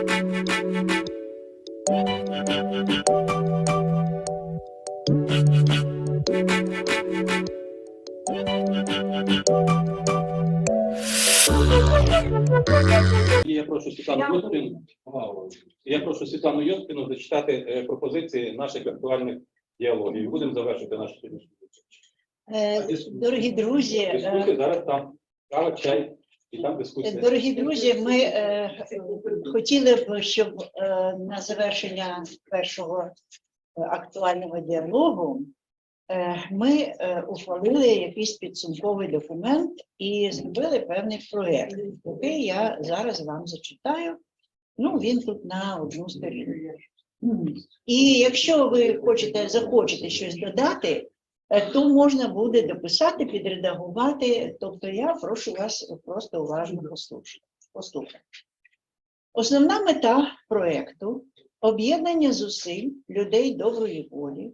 І я прошу Світлану Йоспіну, я прошу Світлану Йоспіну зачитати е, пропозиції наших актуальних діалогів. Будемо завершити нашу сьогоднішню зустріч. Е, Дорогі друзі, е, Дискусія зараз там кава, чай і там дискусія. дорогі друзі, ми е, хотіли б, щоб е, на завершення першого е, актуального діалогу е, ми е, ухвалили якийсь підсумковий документ і зробили певний проєкт, який я зараз вам зачитаю. Ну, він тут на одну сторінку. І якщо ви хочете захочете щось додати, е, то можна буде дописати, підредагувати. Тобто я прошу вас просто уважно послухати. Основна мета проєкту об'єднання зусиль людей доброї волі,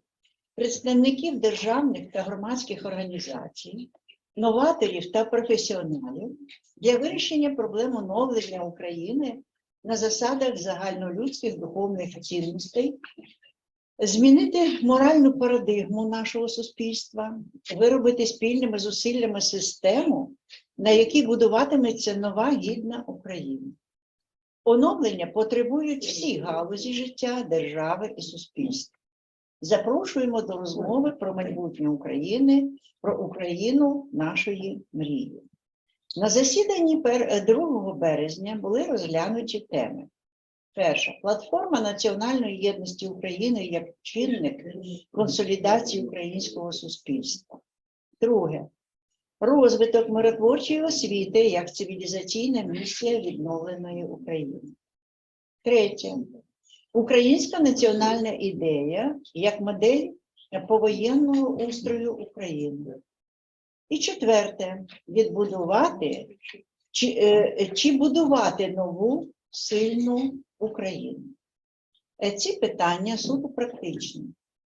представників державних та громадських організацій, новаторів та професіоналів для вирішення проблем оновлення України на засадах загальнолюдських духовних цінностей, змінити моральну парадигму нашого суспільства, виробити спільними зусиллями систему, на якій будуватиметься нова гідна Україна. Оновлення потребують всі галузі життя, держави і суспільства. Запрошуємо до розмови про майбутнє України, про Україну нашої мрії. На засіданні е, 2 березня були розглянуті теми. Перша платформа національної єдності України як чинник консолідації українського суспільства. Друге розвиток миротворчої освіти як цивілізаційна місія відновленої України. Третє українська національна ідея як модель повоєнного устрою України. І четверте відбудувати чи, е, чи будувати нову сильну Україну. Е, Ці питання суто практичні,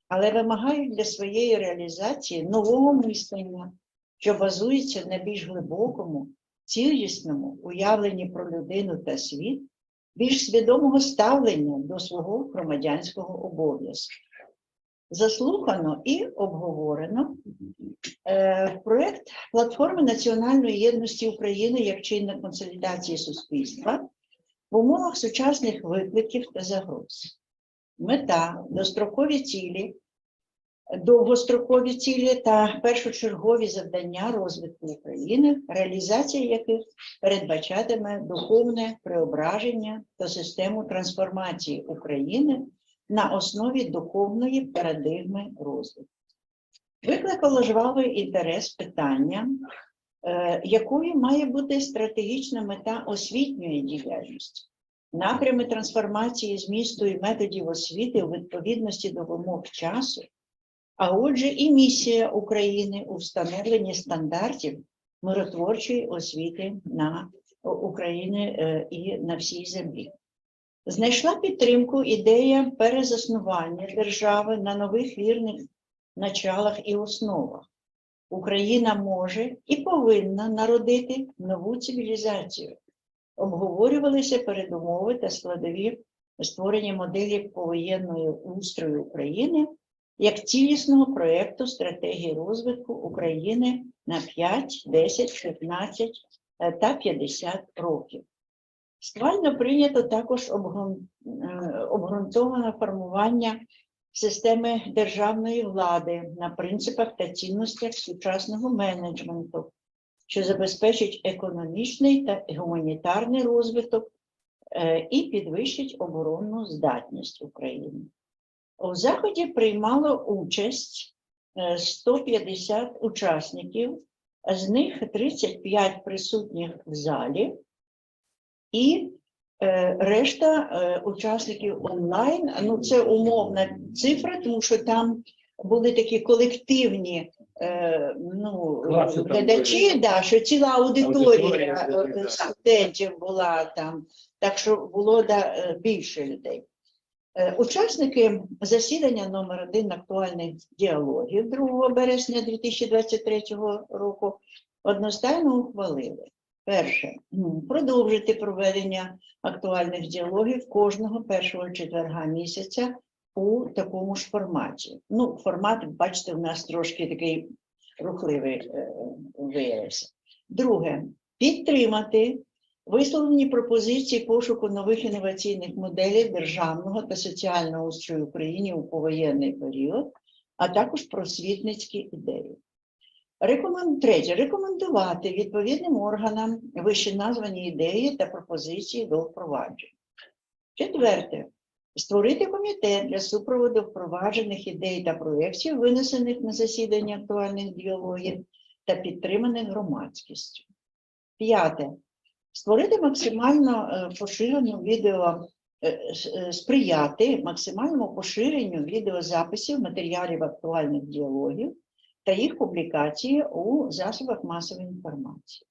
але вимагають для своєї реалізації нового мислення, що базується на більш глибокому, цілісному уявленні про людину та світ, більш свідомого ставлення до свого громадянського обов'язку. Заслухано і обговорено е, проект платформи національної єдності України як чинна консолідації суспільства в умовах сучасних викликів та загроз. Мета, дострокові цілі, довгострокові цілі та першочергові завдання розвитку України, реалізація яких передбачатиме духовне преображення та систему трансформації України на основі духовної парадигми розвитку. Викликало жвавий інтерес питання, якою має бути стратегічна мета освітньої діяльності, напрями трансформації змісту і методів освіти у відповідності до вимог часу, а отже, і місія України у встановленні стандартів миротворчої освіти на України е, і на всій землі. Знайшла підтримку ідея перезаснування держави на нових вірних началах і основах. Україна може і повинна народити нову цивілізацію. Обговорювалися передумови та складові створення моделі повоєнної устрою України як цілісного проєкту стратегії розвитку України на 5, 10, 15 е, та 50 років. Схвально прийнято також е, обґрунтоване формування системи державної влади на принципах та цінностях сучасного менеджменту, що забезпечить економічний та гуманітарний розвиток е, і підвищить оборонну здатність України. У заході приймало участь е, 150 учасників, з них 35 присутніх в залі, і е, решта е, учасників онлайн. Ну, це умовна цифра, тому що там були такі колективні е, ну, глядачі, да, що ціла аудиторія Аудиторія, е, да. студентів була там, так що було да, е, більше людей. Е, Учасники засідання номер один актуальних діалогів 2 березня 2023 року одностайно ухвалили Перше, продовжити проведення актуальних діалогів кожного першого четверга місяця у такому ж форматі. Ну, формат, бачите, у нас трошки такий рухливий е, виявився. Друге, підтримати висловлені пропозиції пошуку нових інноваційних моделей державного та соціального устрою в Україні у повоєнний період, а також просвітницькі ідеї. Рекомен... Третє, рекомендувати відповідним органам вище названі ідеї та пропозиції до впровадження. Четверте, створити комітет для супроводу впроваджених ідей та проєктів, винесених на засідання актуальних діалогів та підтриманих громадськістю. П'яте. Створити максимально е, поширену відео, е, е, сприяти максимальному поширенню відеозаписів матеріалів актуальних діалогів та їх публікації у засобах масової інформації.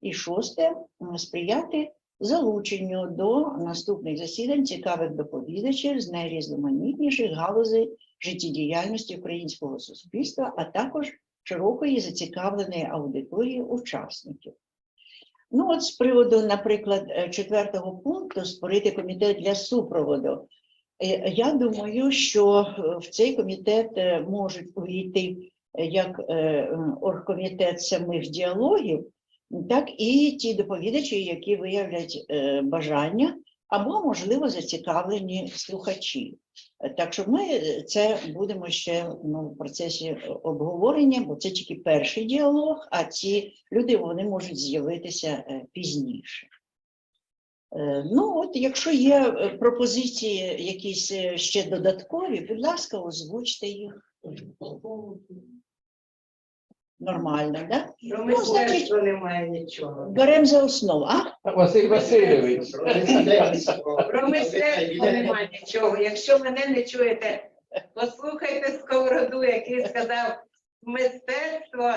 І шосте сприяти залученню до наступних засідань цікавих доповідачів з найрізноманітніших галузей життєдіяльності українського суспільства, а також широкої зацікавленої аудиторії учасників. Ну, от з приводу, наприклад, е, четвертого пункту створити комітет для супроводу. Е, Я думаю, що е, в цей комітет е, можуть увійти е, як е, оргкомітет самих діалогів, так і ті доповідачі, які виявлять е, бажання або, можливо, зацікавлені слухачі. Так що ми е, це будемо ще ну, в процесі обговорення, бо це тільки перший діалог, а ці люди вони можуть з'явитися пізніше. Ну, от якщо є пропозиції якісь ще додаткові, будь ласка, озвучте їх. Нормально, так? Да? Про Ну, значить- мистецтво немає нічого. Беремо за основу. А? Василь Васильович. Про мистецтво немає нічого. Якщо мене не чуєте, послухайте сковороду, який сказав, мистецтво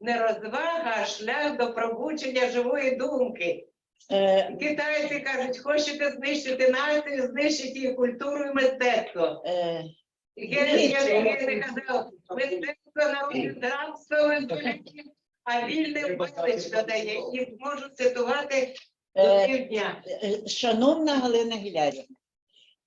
не розвага, а шлях до пробудження живої думки. Е, Китайці кажуть, хочете знищити націю, знищити її культуру і мистецтво. е, Генріх Янукович казав, мистецтво а вільне велич додає. І можу цитувати до е, півдня. Е, Шановна Галина Гілярівна,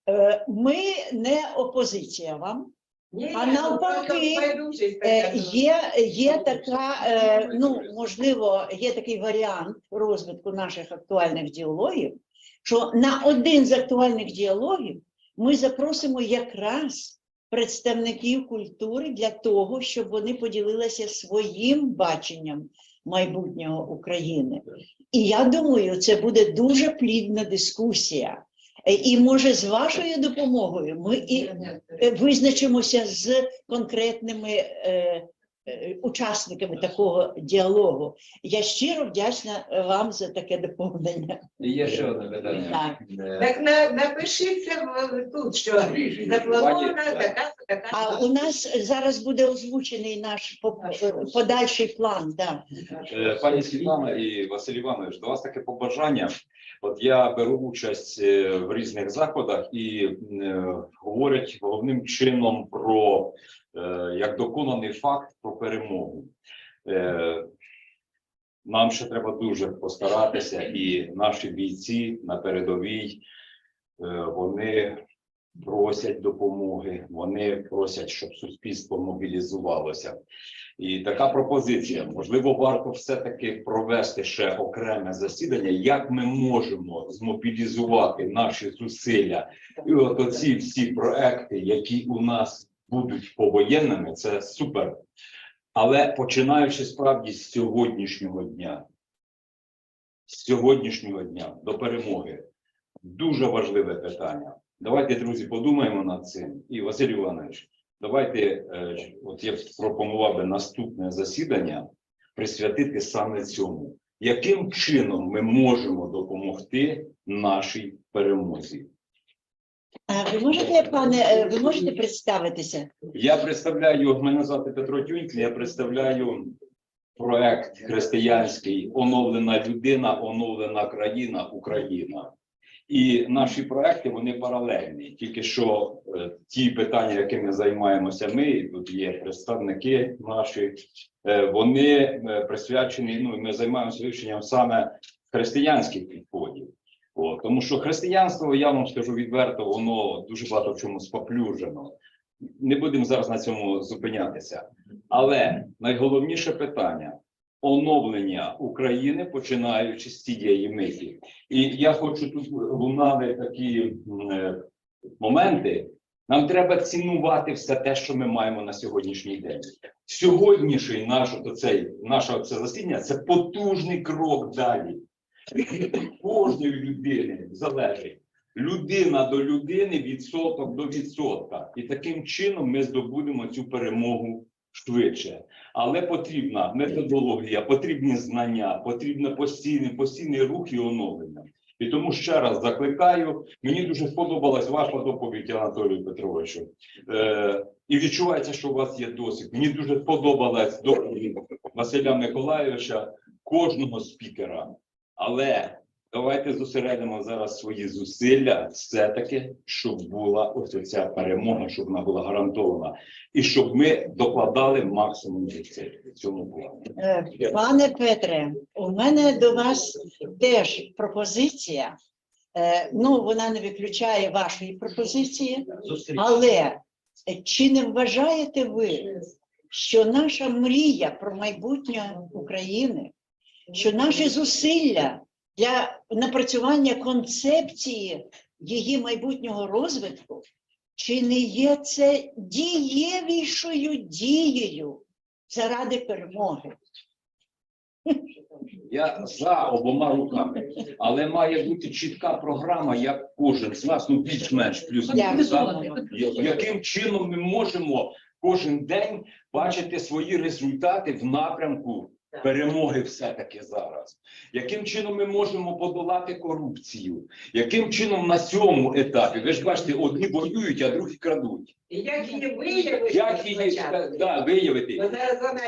е, ми не опозиція вам. Ні, А навпаки, байдужість Е, така. Є, є така, е, ну можливо, є такий варіант розвитку наших актуальних діалогів, що на один з актуальних діалогів ми запросимо якраз представників культури для того, щоб вони поділилися своїм баченням майбутнього України. І я думаю, це буде дуже плідна дискусія. І може з вашою допомогою ми і е, визначимося з конкретними е, учасниками такого діалогу. Я щиро вдячна е, вам за таке доповнення. Є ще одне питання. Е, Так на, напишіться в- тут, що запланована така, така. А у нас зараз буде озвучений наш по- е, подальший план. Да. Е, Пані Світлана і Василь Іванович, до вас таке побажання. От я беру участь е, в різних заходах і е, говорять головним чином про е, як доконаний факт про перемогу. Е, Нам ще треба дуже постаратися, і наші бійці на передовій е, вони просять допомоги, вони просять, щоб суспільство мобілізувалося. І така пропозиція. Можливо, варто все-таки провести ще окреме засідання, як ми можемо змобілізувати наші зусилля. І от оці всі проекти, які у нас будуть повоєнними, це супер. Але починаючи справді з сьогоднішнього дня, з сьогоднішнього дня до перемоги, дуже важливе питання. Давайте, друзі, подумаємо над цим. І Василь Іванович, давайте, е, от я пропонував би наступне засідання присвятити саме цьому. Яким чином ми можемо допомогти нашій перемозі? А ви можете, пане, е, ви можете представитися? Я представляю, мене звати Петро Тюнькін, я представляю проект християнський Оновлена людина, оновлена країна, Україна. І наші проекти вони паралельні. Тільки що е, ті питання, якими займаємося ми, тут є представники наші, е, вони е, присвячені. Ну ми займаємося вивченням саме християнських підходів. О, тому що християнство, я вам скажу відверто, воно дуже багато в чому споплюжено. Не будемо зараз на цьому зупинятися. Але найголовніше питання оновлення України, починаючи з цієї миті. І я хочу тут лунали такі е, моменти. Нам треба цінувати все те, що ми маємо на сьогоднішній день. Сьогоднішній наш оцей, наше це засідання це потужний крок далі. Кожної людини залежить. Людина до людини, відсоток до відсотка. І таким чином ми здобудемо цю перемогу швидше. Але потрібна методологія, потрібні знання, потрібен постійний, постійний рух і оновлення. І тому ще раз закликаю. Мені дуже сподобалась ваша доповідь, Анатолію Петровичу. Е, і відчувається, що у вас є досвід. Мені дуже сподобалась доповідь Василя Миколайовича, кожного спікера. Але давайте зосередимо зараз свої зусилля, все-таки, щоб була ось ця перемога, щоб вона була гарантована, і щоб ми докладали максимум зусиль в цьому плані. Е, Пане Петре, у мене до вас теж пропозиція. Е, Ну, вона не виключає вашої пропозиції, але чи не вважаєте ви, що наша мрія про майбутнє України, що наші зусилля для напрацювання концепції її майбутнього розвитку, чи не є це дієвішою дією заради перемоги? Я за обома руками, але має бути чітка програма, як кожен з нас, ну більш-менш плюс Дякую. яким чином ми можемо кожен день бачити свої результати в напрямку перемоги все-таки зараз. Яким чином ми можемо подолати корупцію? Яким чином на цьому етапі? Ви ж бачите, одні воюють, а другі крадуть. І як її виявити? Як її да, виявити?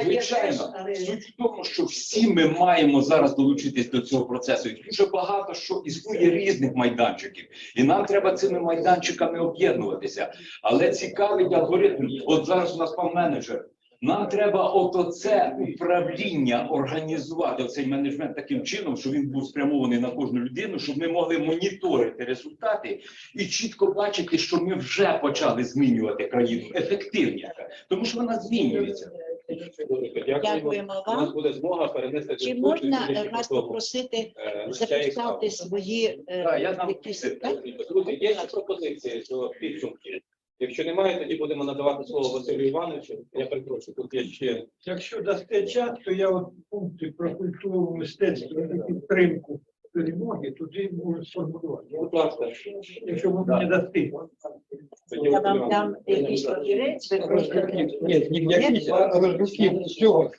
Звичайно, але суть в тому, що всі ми маємо зараз долучитись до цього процесу. І дуже багато що існує різних майданчиків, і нам треба цими майданчиками об'єднуватися. Але цікавий алгоритм. От зараз у нас пан менеджер. Нам треба от оце управління організувати, оцей менеджмент таким чином, щоб він був спрямований на кожну людину, щоб ми могли моніторити результати і чітко бачити, що ми вже почали змінювати країну ефективніше, тому що вона змінюється. Дякуємо У нас вам. буде змога перенести Чи можна вас попросити Е, записати свої е, Так, я Друзі, є ще пропозиції до підсумки. Якщо немає, тоді будемо надавати слово Василю Івановичу. Я перепрошую, тут є ще Якщо дасте час, то я от пункти про культуру мистецтво і підтримку перемоги туди можу сформулювати. будь ласка. Якщо ви мені дасте. Тоді Я вам дам якийсь папірець, ви просто. Ні, не якісь, а роздруки всього.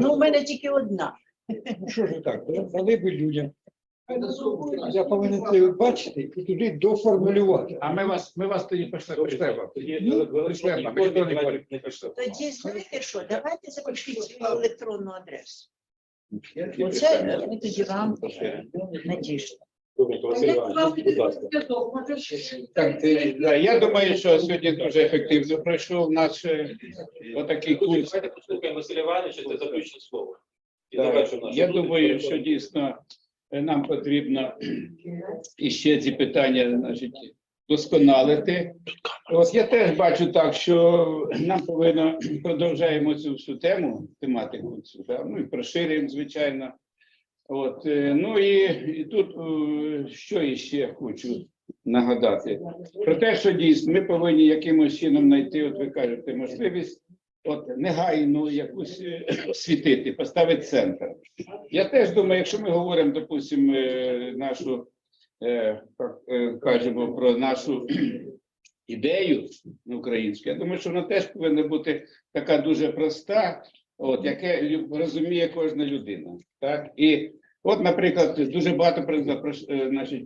Ну, у мене тільки одна. Ну що ж так, дали би людям. Я повинен це бачити і туди доформулювати. А ми вас, ми вас тоді пішли, прийшли, відповідь, ми ніхто не говорить. не пішли. Тоді знаєте що? Давайте запишіть свою електронну адресу. Оце ми тоді вам Василь. Так, е, да, я думаю, що сьогодні дуже ефективно пройшов наш е, отакий курс. Давайте послухаємо Василя Івановича, це заключне слово. І завершимо нашу Я думаю, що дійсно нам потрібно іще ці питання, значить, досконалити. От я теж бачу так, що нам повинно продовжаємо цю всю тему, тематику цю, да? ну і розширюємо, звичайно. От, е, ну і, і тут е, що іще хочу нагадати про те, що дійсно ми повинні якимось чином знайти, от ви кажете, можливість от негайно якусь е, освітити, поставити центр. Я теж думаю, якщо ми говоримо, допустимо, е, нашу е, кажемо про нашу ідею українську, я думаю, що вона теж повинна бути така дуже проста, от яке розуміє кожна людина. Так і от, наприклад, дуже багато значить,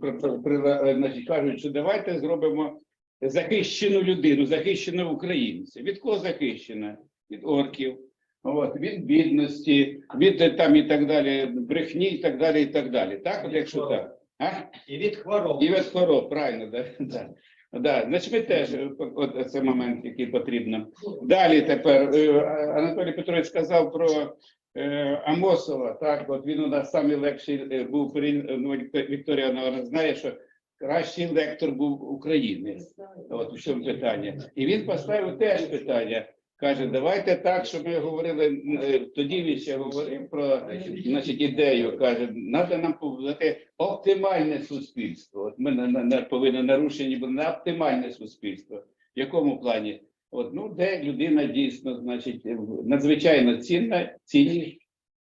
значить, кажуть, що давайте зробимо захищену людину, захищену українця. Від кого захищена? Від орків. От, від бідності, від е, там і так далі, брехні і так далі, і так далі. Так, от якщо так. А? І від хвороб. І від хвороб, правильно, да, да. Да, значить, ми теж е, от це момент, який потрібно. Далі тепер е, Анатолій Петрович сказав про е, Амосова. Так, от він у нас самий легший е, був ну, Вікторія наверное, знає, що кращий лектор був українець. От у чому питання. І він поставив теж питання. Каже, давайте так, щоб ми говорили е, тоді. Він ще говорив про значить, ідею. Каже, треба нам побудувати оптимальне суспільство. От ми на, на повинні нарушені бути на оптимальне суспільство. В якому плані? От ну де людина дійсно, значить, е, надзвичайно цінна, цінність.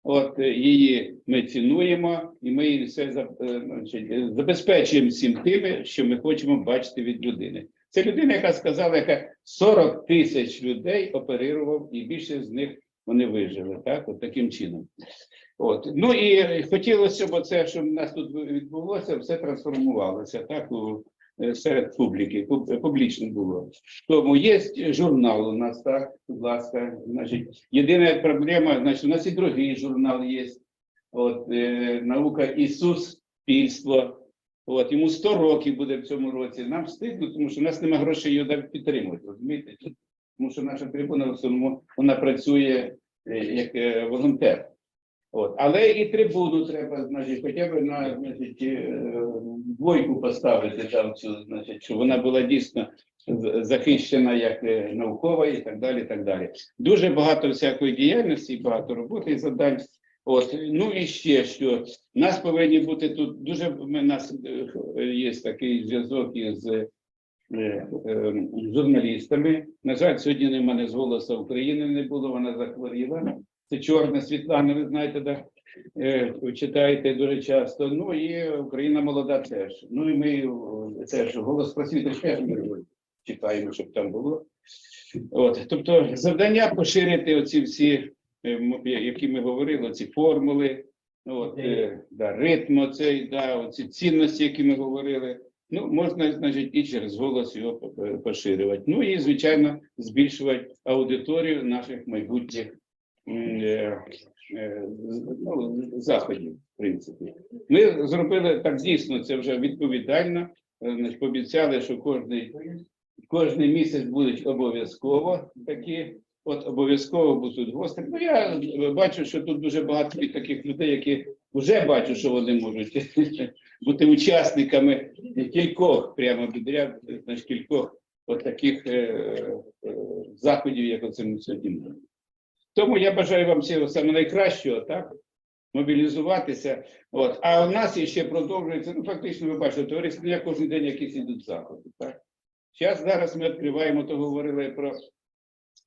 От е, її ми цінуємо, і ми її все значить, забезпечуємо всім тими, що ми хочемо бачити від людини. Це людина, яка сказала, яка 40 тисяч людей оперував, і більше з них вони вижили. Так, от таким чином. От ну і хотілося б це, що в нас тут відбулося, все трансформувалося так у е, серед публіки, публічно було. Тому є журнал у нас, так, будь ласка. Значить, єдина проблема, значить, у нас і другий журнал є. От е, наука і суспільство. От йому 100 років буде в цьому році. Нам стидно, тому що в нас немає грошей його підтримувати. Розумієте? Тому що наша трибуна в основному вона працює е, як е, волонтер. От. Але і трибуну треба, значить, хоча б на значить, е, двойку поставити там цю, значить, щоб вона була дійсно захищена як наукова і так далі. і так далі. Дуже багато всякої діяльності, багато роботи і завдань. От ну і ще що у нас повинні бути тут дуже у нас е, є такий зв'язок із е, е, журналістами. На жаль, сьогодні немає з голосу України не було, вона захворіла. Це чорна Світлана, ви знаєте, да? Е, читаєте дуже часто. Ну і Україна молода теж. Ну і ми е, теж голос просвіти теж ми читаємо, щоб там було. От, тобто, завдання поширити оці всі, які ми говорили, ці формули, от, е, да, ритм оцей, да, оці цінності, які ми говорили. Ну, можна, значить, і через голос його е, поширювати. Ну і, звичайно, збільшувати аудиторію наших майбутніх е, е, ну, заходів, в принципі. Ми зробили так дійсно, це вже відповідально. Е, значить, Пообіцяли, що кожний, кожний місяць будуть обов'язково такі. От обов'язково будуть гості. Ну я бачу, що тут дуже багато таких людей, які вже бачу, що вони можуть бути учасниками кількох прямо підряд, значить, кількох от таких е, е, заходів, як оце ми сьогодні маємо. Тому я бажаю вам всього саме найкращого, так? Мобілізуватися. От. А у нас ще продовжується, ну фактично, ви бачите, товариство, я кожен день якісь ідуть заходи. Так? Зараз зараз ми відкриваємо, то говорили про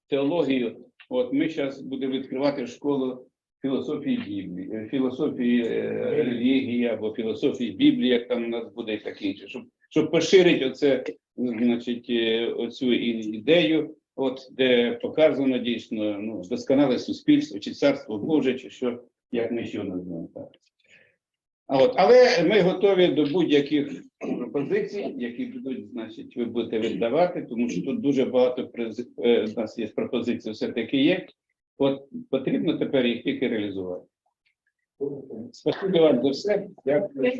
теологію. От ми зараз будемо відкривати школу філософії Біблії, е, філософії е, релігії або філософії Біблії, як там у нас буде і таке інше, щоб, щоб поширити оце, значить, е, оцю ідею, от де показано дійсно ну, досконале суспільство, чи царство Боже, чи що, як ми що називаємо так. От, але ми готові до будь-яких пропозицій, які будуть, значить, ви будете віддавати, тому що тут дуже багато приз- е, у нас є пропозицій, все-таки є. От потрібно тепер їх тільки реалізувати. Спасибі вам за все. Дякую.